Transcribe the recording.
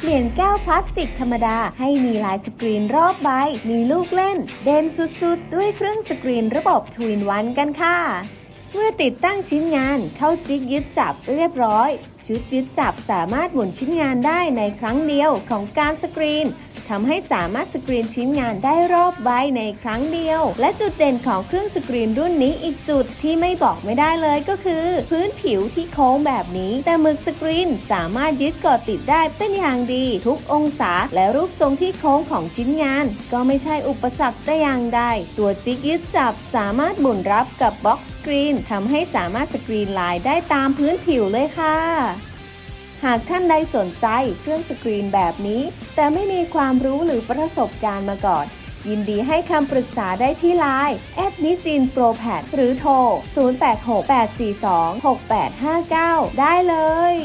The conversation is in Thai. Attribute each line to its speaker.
Speaker 1: เปลี่ยนแก้วพลาสติกธรรมดา ให้มีลายสกรีนรอบใบ มีลูกเล่น เด่นสุดๆ ด้วยเครื่องสกรีนระบบทวินวันกันค่ะ เมื่อติดตั้งชิ้นงานเข้าจิกยึดจับเรียบร้อย ชุดยึดจับสามารถหมุนชิ้นงานได้ในครั้งเดียวของการสกรีนทำให้สามารถสกรีนชิ้นงานได้รอบใบในครั้งเดียว และจุดเด่นของเครื่องสกรีนรุ่นนี้อีกจุดที่ไม่บอกไม่ได้เลยก็คือ พื้นผิวที่โค้งแบบนี้ แต่หมึกสกรีนสามารถยึดเกาะติดได้เป็นอย่างดี ทุกองศาและรูปทรงที่โค้งของชิ้นงาน ก็ไม่ใช่อุปสรรคแต่อย่างใดตัวจิ๊กยึดจับสามารถหมุนรับกับบ็อกซ์สกรีนทำให้สามารถสกรีนลายได้ตามพื้นผิวเลยค่ะ หากท่านใดสนใจเครื่องสกรีนแบบนี้ แต่ไม่มีความรู้หรือประสบการณ์มาก่อน ยินดีให้คำปรึกษาได้ที่ไลน์แอดนิจินโปรแพดหรือโทร 0868426859 ได้เลย